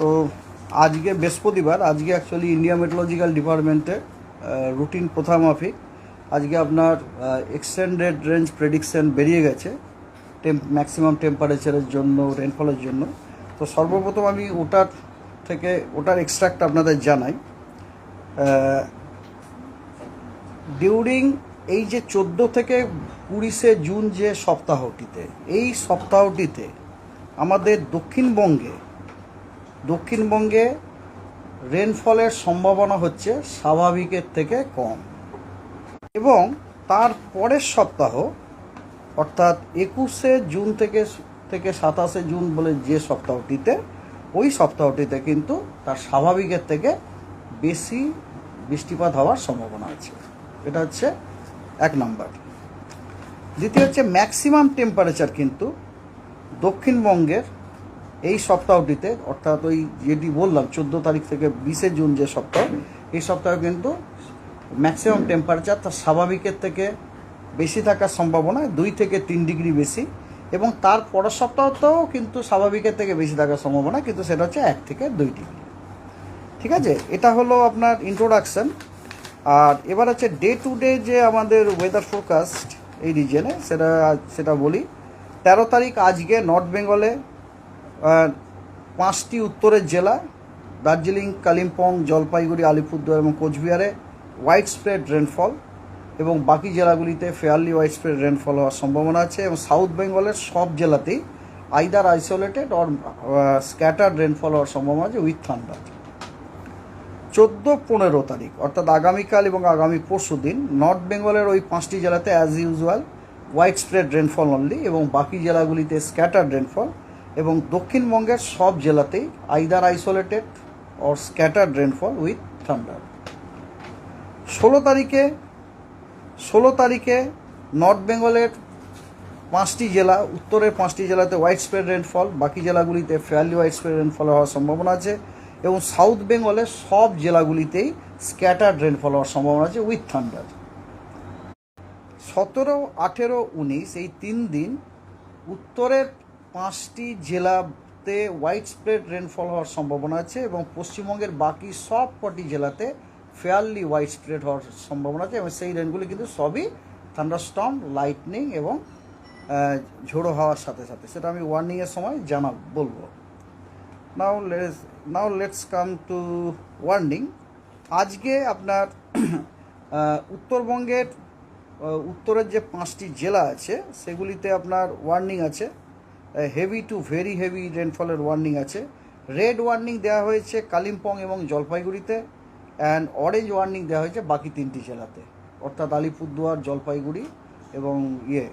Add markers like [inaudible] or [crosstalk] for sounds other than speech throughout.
তো আজকে বৃহস্পতিবার, আজকে অ্যাকচুয়ালি ইন্ডিয়া মেট্রোলজিক্যাল ডিপার্টমেন্টে রুটিন প্রথা মাফিক। আজকে আপনার এক্সটেন্ডেড রেঞ্জ প্রেডিকশন বেরিয়ে গেছে টেম্প ম্যাক্সিমাম টেম্পারেচারের জন্য রেনফলের জন্য। তো সর্বপ্রথম আমি ওটার থেকে, ওটার এক্সট্রাক্ট আপনাদের জানাই। ডিউরিং এই যে চোদ্দ থেকে কুড়িশে জুন যে সপ্তাহটিতে, এই সপ্তাহটিতে আমাদের দক্ষিণবঙ্গে দক্ষিণবঙ্গে রেনফলের সম্ভাবনা হচ্ছে স্বাভাবিকের থেকে কম। এবং তার পরের সপ্তাহ, অর্থাৎ একুশে জুন থেকে থেকে সাতাশে জুন বলে যে সপ্তাহটিতে, ওই সপ্তাহটিতে কিন্তু তার স্বাভাবিকের থেকে বেশি বৃষ্টিপাত হওয়ার সম্ভাবনা আছে। এটা হচ্ছে এক নম্বর। দ্বিতীয় হচ্ছে ম্যাক্সিমাম টেম্পারেচার কিন্তু দক্ষিণবঙ্গের এই সপ্তাহটিতে, অর্থাৎ ওই যেটি বললাম, চোদ্দ তারিখ থেকে বিশে জুন যে সপ্তাহ, এই সপ্তাহে কিন্তু ম্যাক্সিমাম টেম্পারেচার তার স্বাভাবিকের থেকে বেশি থাকার সম্ভাবনা, দুই থেকে তিন ডিগ্রি বেশি, এবং তার পরের সপ্তাহতেও কিন্তু স্বাভাবিকের থেকে বেশি থাকার সম্ভাবনা, কিন্তু সেটা হচ্ছে এক থেকে দুই ডিগ্রি। ঠিক আছে? এটা হলো আপনার ইন্ট্রোডাকশন আর এবার হচ্ছে ডে টু ডে যে আমাদের ওয়েদার ফোরকাস্ট এই রিজনে সেটা সেটা বলি। তেরো তারিখ আজকে নর্থ বেঙ্গলে পাঁচটি উত্তরের জেলা, দার্জিলিং, কালিম্পং, জলপাইগুড়ি, আলিপুরদুয়ার এবং কোচবিহারে হোয়াইট স্প্রেড রেনফল এবং বাকি জেলাগুলিতে ফেয়ারলি হোয়াইট স্প্রেড রেনফল হওয়ার সম্ভাবনা আছে এবং সাউথ বেঙ্গলের সব জেলাতেই either isolated or scattered rainfall হওয়ার সম্ভাবনা আছে উইথ থান্ডার চোদ্দ, পনেরো তারিখ, অর্থাৎ আগামীকাল এবং আগামী পরশু দিন নর্থ বেঙ্গলের ওই পাঁচটি জেলাতে as usual widespread rainfall only এবং বাকি জেলাগুলিতে স্ক্যাটার্ড রেনফল এবং দক্ষিণবঙ্গের সব জেলাতেই either isolated or scattered rainfall with thunder ষোলো তারিখে ষোলো তারিখে নর্থ বেঙ্গলের পাঁচটি জেলা, উত্তরের পাঁচটি জেলাতে হোয়াইট স্প্রেড রেনফল বাকি জেলাগুলিতে ফেয়ারলি হোয়াইট স্প্রেড রেনফল হওয়ার সম্ভাবনা আছে এবং সাউথ বেঙ্গলের সব জেলাগুলিতেই স্ক্যাটার্ড রেনফল হওয়ার সম্ভাবনা আছে উইথ থান্ডার সতেরো, আঠেরো, উনিশ, এই তিন দিন উত্তরের পাঁচটি জেলাতে হোয়াইট স্প্রেড রেনফল হওয়ার সম্ভাবনা আছে এবং পশ্চিমবঙ্গের বাকি সব কটি জেলাতে ফেয়ারলি হোয়াইট স্প্রেড হওয়ার সম্ভাবনা আছে এবং সেই রেনগুলি কিন্তু সবই থান্ডারস্টর্ম লাইটনিং এবং ঝোড়ো হওয়ার সাথে সাথে। সেটা আমি ওয়ার্নিংয়ের সময় জানা, বলব। Now let's now let's come to warning আজকে আপনার [clears throat] উত্তরবঙ্গের উত্তরের যে পাঁচটি জেলা আছে, সেগুলিতে আপনার ওয়ার্নিং আছে। হেভি টু ভেরি হেভি রেনফলের ওয়ার্নিং আছে। রেড ওয়ার্নিং দেওয়া হয়েছে কালিম্পং এবং জলপাইগুড়িতে অ্যান্ড অরেঞ্জ ওয়ার্নিং দেওয়া হয়েছে বাকি তিনটি জেলাতে। অর্থাৎ আলিপুরদুয়ার, জলপাইগুড়ি এবং ইয়ে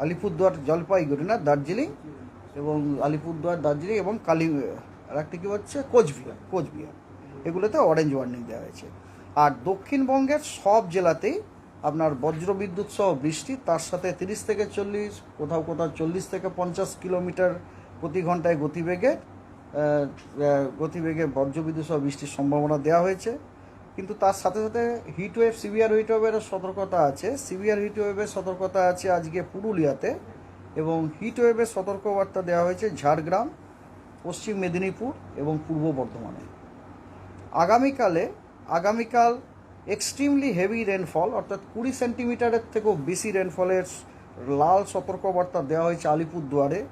আলিপুরদুয়ার, জলপাইগুড়ি না, দার্জিলিং এবং আলিপুরদুয়ার, দার্জিলিং এবং কালি, আর একটা কী হচ্ছে? কোচবিহার কোচবিহার। এগুলোতে অরেঞ্জ ওয়ার্নিং দেওয়া হয়েছে। আর দক্ষিণবঙ্গের সব জেলাতেই আপনার বজ্রবিদ্যুৎ সহ বৃষ্টি, তার সাথে তিরিশ থেকে চল্লিশ, কোথাও কোথাও চল্লিশ থেকে পঞ্চাশ কিলোমিটার প্রতি ঘন্টায় গতিবেগে গতিবেগে বজ্রবিদ্যুৎ সহ বৃষ্টির সম্ভাবনা দেওয়া হয়েছে। কিন্তু তার সাথে সাথে হিট ওয়েভ সিভিয়ার হিট ওয়েভেরও সতর্কতা আছে। সিভিয়ার হিট ওয়েভের সতর্কতা আছে আজকে পুরুলিয়াতে এবং হিট ওয়েভের সতর্কবার্তা দেওয়া হয়েছে ঝাড়গ্রাম, পশ্চিম মেদিনীপুর এবং পূর্ব বর্ধমানে। আগামীকালে, আগামীকাল এক্সট্রিমলি হেভি রেনফল অর্থাৎ কুড়ি সেন্টিমিটারের থেকেও বেশি রেনফলের লাল সতর্কবার্তা দেওয়া হয়েছে আলিপুরদুয়ারে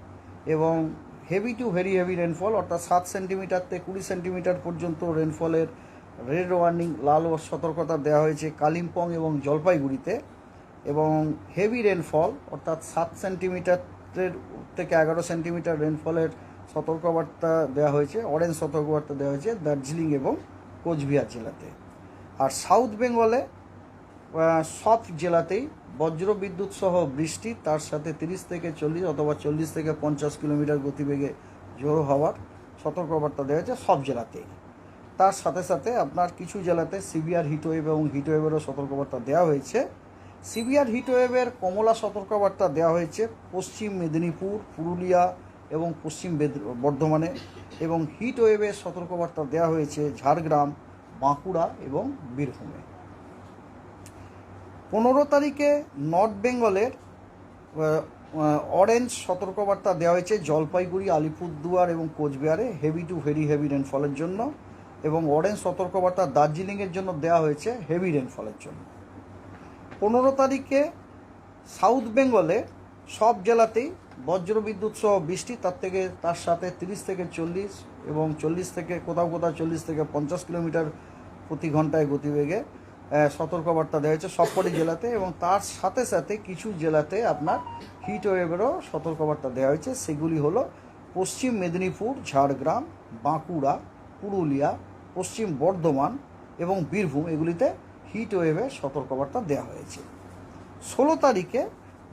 এবং heavy to very heavy rainfall অর্থাৎ সাত সেন্টিমিটার থেকে কুড়ি সেন্টিমিটার পর্যন্ত রেনফলের রেড ওয়ার্নিং লাল সতর্কতা দেওয়া হয়েছে কালিম্পং এবং জলপাইগুড়িতে এবং হেভি রেনফল অর্থাৎ সাত সেন্টিমিটারের থেকে এগারো সেন্টিমিটার রেনফলের সতর্কবার্তা দেওয়া হয়েছে অরেঞ্জ সতর্কবার্তা দেওয়া হয়েছে দার্জিলিং এবং কোচবিহার জেলাতে। আর সাউথ বেঙ্গলে সব জেলাতেই বজ্র বিদ্যুৎ সহ বৃষ্টি, তার সাথে তিরিশ থেকে চল্লিশ অথবা চল্লিশ থেকে পঞ্চাশ কিলোমিটার গতিবেগে জোর হওয়ার সতর্কবার্তা দেওয়া হয়েছে সব জেলাতেই। তার সাথে সাথে আপনার কিছু জেলাতে সিভিয়ার হিটওয়েভ এবং হিটওয়েভেরও সতর্কবার্তা দেওয়া হয়েছে। সিভিয়ার হিটওয়েভের কমলা সতর্কবার্তা দেওয়া হয়েছে পশ্চিম মেদিনীপুর, পুরুলিয়া এবং পশ্চিম বর্ধমানে এবং হিটওয়েভের সতর্কবার্তা দেওয়া হয়েছে ঝাড়গ্রাম বাঁকুড়া এবং বীরভূমে। পনেরো তারিখে নর্থ বেঙ্গলের অরেঞ্জ সতর্কবার্তা দেওয়া হয়েছে জলপাইগুড়ি, আলিপুরদুয়ার এবং কোচবিহারে হেভি টু ভেরি হেভি রেনফলের জন্য এবং অরেঞ্জ সতর্কবার্তা দার্জিলিংয়ের জন্য দেওয়া হয়েছে হেভি রেনফলের জন্য। পনেরো তারিখে সাউথ বেঙ্গলে সব জেলাতেই বজ্রবিদ্যুৎ সহ বৃষ্টি, তার থেকে, তার সাথে তিরিশ থেকে চল্লিশ এবং চল্লিশ থেকে, কোথাও কোথাও চল্লিশ থেকে পঞ্চাশ কিলোমিটার প্রতি ঘন্টায় গতিবেগে সতর্কবার্তা দেওয়া হয়েছে সবকটি জেলাতে এবং তার সাথে সাথে কিছু জেলাতে আপনার হিট ওয়েভেরও সতর্কবার্তা দেওয়া হয়েছে। সেগুলি হলো পশ্চিম মেদিনীপুর, ঝাড়গ্রাম, বাঁকুড়া, পুরুলিয়া, পশ্চিম বর্ধমান এবং বীরভূম, এগুলিতে হিট ওয়েভের সতর্কবার্তা দেওয়া হয়েছে। ষোলো তারিখে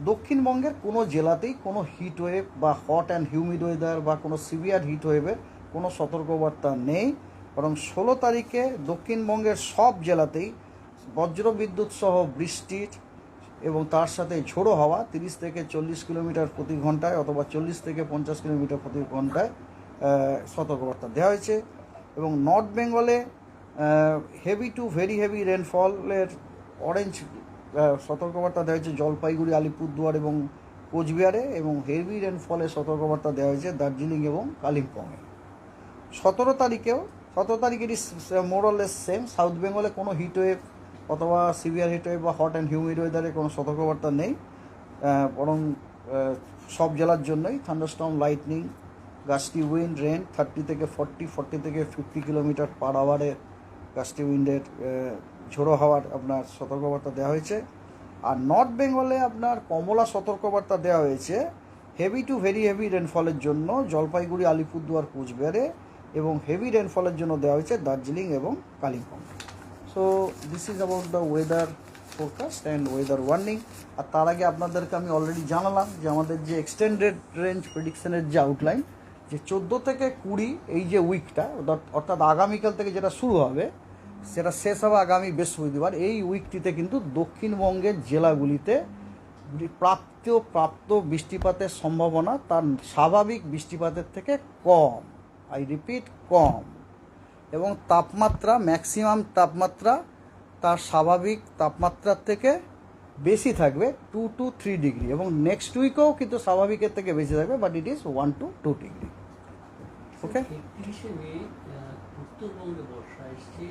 দক্ষিণবঙ্গের কোনো জেলাতেই কোনো হিট ওয়েভ বা হট অ্যান্ড হিউমিড ওয়েদার বা কোনো সিভিয়ার হিট ওয়েভের কোনো সতর্কবার্তা নেই। বরং ষোলো তারিখে দক্ষিণবঙ্গের সব জেলাতেই বজ্রবিদ্যুৎ সহ বৃষ্টির এবং তার সাথে ঝোড়ো হাওয়া তিরিশ থেকে চল্লিশ কিলোমিটার প্রতি ঘন্টায় অথবা চল্লিশ থেকে পঞ্চাশ কিলোমিটার প্রতি ঘন্টায় সতর্কবার্তা দেওয়া হয়েছে এবং নর্থ বেঙ্গলে হেভি টু ভেরি হেভি রেনফলের অরেঞ্জ সতর্কবার্তা দেওয়া হয়েছে জলপাইগুড়ি, আলিপুরদুয়ার এবং কোচবিহারে এবং হেভি রেনফলের সতর্কবার্তা দেওয়া হয়েছে দার্জিলিং এবং কালিম্পংয়ে। সতেরো তারিখেও সতেরো তারিখেরই মোরলেস সেম সাউথ বেঙ্গলে কোনো হিট ওয়েভ অথবা সিভিয়ার হিট ওয়েভ বা হট অ্যান্ড হিউমিড ওয়েদারে কোনো সতর্কবার্তা নেই। বরং সব জেলার জন্যই thunderstorm lightning gusty wind rain thirty থেকে ফর্টি ফর্টি থেকে ফিফটি কিলোমিটার পার আওয়ারের গাছটি উইন্ডের ঝোড়ো হাওয়ার আপনার সতর্কবার্তা দেওয়া হয়েছে। আর নর্থ বেঙ্গলে আপনার কমলা সতর্কবার্তা দেওয়া হয়েছে। হেভি টু ভেরি হেভি রেনফলের জন্য জলপাইগুড়ি, আলিপুরদুয়ার, কুচবিহারে এবং হেভি রেনফলের জন্য দেওয়া হয়েছে দার্জিলিং এবং Kalimpong. So this is about the weather forecast and weather warning আর তার আগে আপনাদেরকে আমি অলরেডি জানালাম যে আমাদের যে এক্সটেন্ডেড রেঞ্জ প্রেডিকশনের যে আউটলাইন যে চোদ্দ থেকে কুড়ি এই যে উইকটা অর্থাৎ আগামীকাল থেকে যেটা শুরু হবে, সেটা শেষ হবে আগামী বৃহস্পতিবার। এই উইকটিতে কিন্তু দক্ষিণবঙ্গের জেলাগুলিতে প্রাপ্ত প্রাপ্ত বৃষ্টিপাতের সম্ভাবনা তার স্বাভাবিক বৃষ্টিপাতের থেকে কম। আই রিপিট কম। এবং তাপমাত্রা ম্যাক্সিমাম তাপমাত্রা তার স্বাভাবিক তাপমাত্রার থেকে বেশি থাকবে টু টু থ্রি ডিগ্রি এবং নেক্সট উইকেও কিন্তু স্বাভাবিকের থেকে বেশি থাকবে but it is one to two degree okay উত্তরবঙ্গে বর্ষা এসছে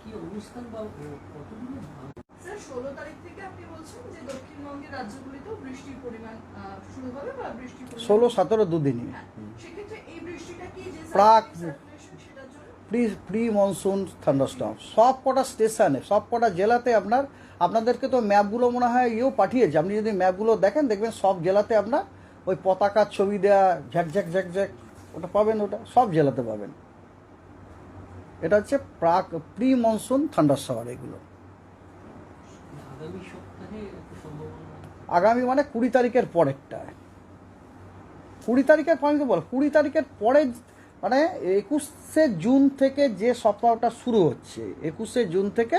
কি অবস্থান বা কতগুলো ষোলো তারিখ থেকে আপনি বলছেন যে দক্ষিণবঙ্গের রাজ্যগুলিতেও বৃষ্টির পরিমাণ শুরু হবে বা পরিমাণ ষোলো সতেরো দুদিনই। হ্যাঁ, সেক্ষেত্রে এই বৃষ্টিটা কি যে প্রাক- প্রি প্রি মনসুন থান্ডারস্টর্ম সব কটা স্টেশনে সব কটা জেলাতে আপনার আপনাদেরকে তো ম্যাপগুলো মনে হয় ইয়েও পাঠিয়েছে। আপনি যদি ম্যাপগুলো দেখেন দেখবেন সব জেলাতে আপনার ওই পতাকার ছবি দেওয়া ঝ্যাকঝ্যাক ঝ্যাকঝ্যাক ওটা পাবেন ওটা সব জেলাতে পাবেন। এটা হচ্ছে প্রাক প্রি মনসুন থান্ডারস্টর্ম এগুলো। আগামী মানে কুড়ি তারিখের পরেরটা কুড়ি তারিখের পর আমি তো বল কুড়ি তারিখের পরে মানে একুশে জুন থেকে যে সপ্তাহটা শুরু হচ্ছে, একুশে জুন থেকে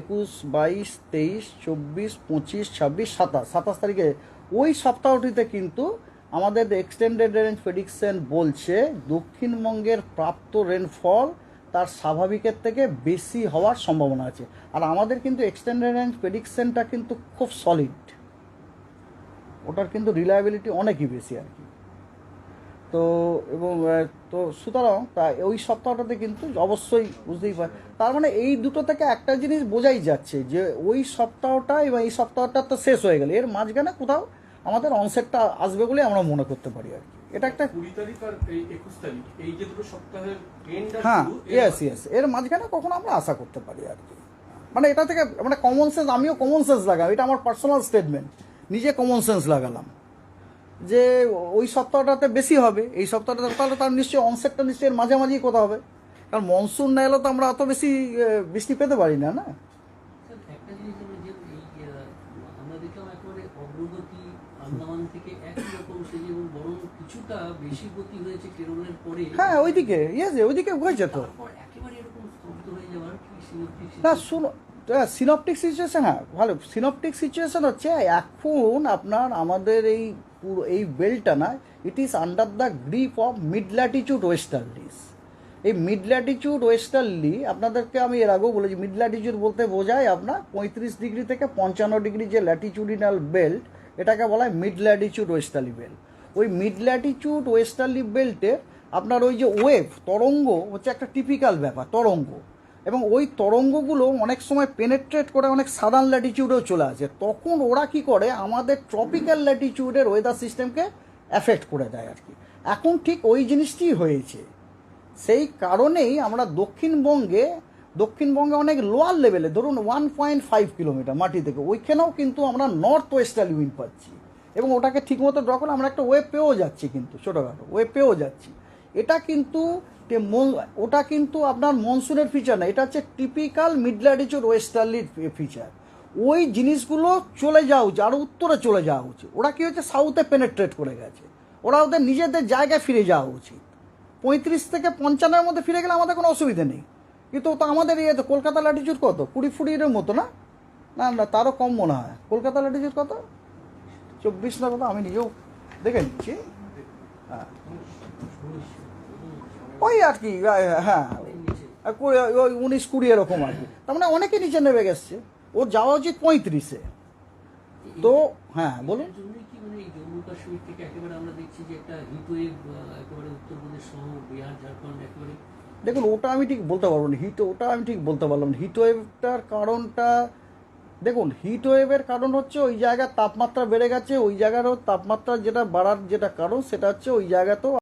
একুশ, বাইশ, তেইশ, চব্বিশ, পঁচিশ, ছাব্বিশ, সাতাশ সাতাশ তারিখে। ওই সপ্তাহটিতে কিন্তু আমাদের এক্সটেন্ডেড রেঞ্জ প্রেডিকশন বলছে দক্ষিণবঙ্গের প্রাপ্ত রেনফল তার স্বাভাবিকের থেকে বেশি হওয়ার সম্ভাবনা আছে। আর আমাদের কিন্তু এক্সটেন্ডেড রেঞ্জ প্রেডিকশনটা কিন্তু খুব সলিড ওটার কিন্তু রিলায়েবিলিটি অনেকই বেশি আর কি। তো এবং তো সুতরাং তা ওই সপ্তাহটাতে কিন্তু অবশ্যই বুঝতেই পার তার মানে এই দুটো থেকে একটা জিনিস বোঝাই যাচ্ছে যে ওই সপ্তাহটা এবং এই সপ্তাহটা তো শেষ হয়ে গেল। এর মাঝখানে কোথাও আমাদের অনসেটটা আসবে বলে আমরা মনে করতে পারি আর কি। এটা একটা কুড়ি তারিখ আর একুশ তারিখ এই যে দুটো সপ্তাহের হ্যাঁ ইয়েস ইয়েস এর মাঝখানে কখনো আমরা আশা করতে পারি আর কি। মানে এটা থেকে মানে কমন সেন্স আমিও কমন সেন্স লাগাম এটা আমার পার্সোনাল স্টেটমেন্ট নিজে কমন সেন্স লাগালাম। যে ওই সপ্তাহটাতে বেশি হবে এই সপ্তাহটাতে তাহলে তার নিশ্চয়ই অনসেটটা নিশ্চয়ই এর মাঝামাঝি কোথাও হবে। কারণ মনসুন না এলে তো আমরা অত বেশি বৃষ্টি পেতে পারি না না স্যার, একটা জিনিস আমরা যে এই আহ, আমরা দেখলাম একেবারে অগ্রগতি আন্দামান থেকে একই রকম সে যেমন বরং কিছুটা বেশি গতি হয়েছে কেরলের পরে। হ্যাঁ ওইদিকে ইয়েস ওইদিকে হয়েছে তো। তারপর একেবারে এরকম স্তব্ধ হয়ে যাওয়ার কি সিনোপটিক না শুনো সিনপটিক সিচুয়েশন হ্যাঁ ভালো সিনপটিক সিচুয়েশন হচ্ছে এখন আপনার আমাদের এই পুরো এই বেলটা না it is under the grip of mid latitude westerlies এই মিড ল্যাটিচিউড ওয়েস্টার্লি আপনাদেরকে আমি এর আগেও বলেছি মিড ল্যাটিচিউড বলতে বোঝায় আপনার পঁয়ত্রিশ ডিগ্রি থেকে পঞ্চান্ন ডিগ্রি যে ল্যাটিচিউডিনাল বেল্ট এটাকে বলা হয় মিড ল্যাটিচিউড ওয়েস্টার্লি বেল্ট ওই মিড ল্যাটিচিউড ওয়েস্টার্লি বেল্টে আপনার ওই যে ওয়েভ তরঙ্গ হচ্ছে একটা টিপিক্যাল ব্যাপার, তরঙ্গ। এবং ওই তরঙ্গগুলো অনেক সময় পেনেট্রেট করে অনেক সাদার্ন ল্যাটিচিউডেও চলে আসে। তখন ওরা কি করে? আমাদের ট্রপিক্যাল ল্যাটিচিউডের ওয়েদার সিস্টেমকে অ্যাফেক্ট করে দেয় আর কি। এখন ঠিক ওই জিনিসটি হয়েছে। সেই কারণেই আমরা দক্ষিণবঙ্গে দক্ষিণবঙ্গে অনেক লোয়ার লেভেলে ধরুন ওয়ান পয়েন্ট ফাইভ কিলোমিটার মাটি থেকে, ওইখানেও কিন্তু আমরা নর্থ ওয়েস্টার্লি উইন্ড পাচ্ছি। এবং ওটাকে ঠিকমতো ড্র করলে আমরা একটা ওয়েব পেয়েও যাচ্ছি কিন্তু, ছোটোখাটো ওয়েব পেয়েও যাচ্ছি। এটা কিন্তু ওটা কিন্তু আপনার মনসুনের ফিচার না, এটা হচ্ছে টিপিক্যাল মিড ল্যাটিচিউড ওয়েস্টার্লির ফিচার ওই জিনিসগুলো চলে যাওয়া উচিত আরও উত্তরে চলে যাওয়া উচিত। ওরা কি হচ্ছে সাউথে পেনেট্রেট করে গেছে। ওরা ওদের নিজেদের জায়গায় ফিরে যাওয়া উচিত। পঁয়ত্রিশ থেকে পঞ্চান্নের মধ্যে ফিরে গেলে আমাদের কোনো অসুবিধে নেই। কিন্তু তো আমাদের ইয়ে কলকাতা ল্যাটিচিউড কত? কুড়ি ফুড়ির মতো না? না না, তারও কম মনে হয়। কলকাতা ল্যাটিচিউড কত? চব্বিশ না কত? আমি নিজেও দেখে নিচ্ছি। হ্যাঁ। ওই আর কি হ্যাঁ। ওই উনিশ কুড়ি এরকম আর কি। তার মানে অনেকে নিচে নেমে গেছে। ওর যাওয়া উচিত পঁয়ত্রিশে। তো হ্যাঁ বলুন। থেকে একেবারে আমরা দেখছি যে একটা হিট ওয়েভ একেবারে উত্তরপ্রদেশ সহ বিহার, ঝাড়খণ্ড একেবারে দেখুন, ওটা আমি ঠিক বলতে পারব না। হিট, ওটা আমি ঠিক বলতে পারলাম না। হিট ওয়েভটার কারণটা, দেখুন হিট ওয়েভের কারণ হচ্ছে ওই জায়গার তাপমাত্রা বেড়ে গেছে, ওই জায়গারও তাপমাত্রা যেটা বাড়ার যেটা কারণ, সেটা হচ্ছে ওই জায়গাতেও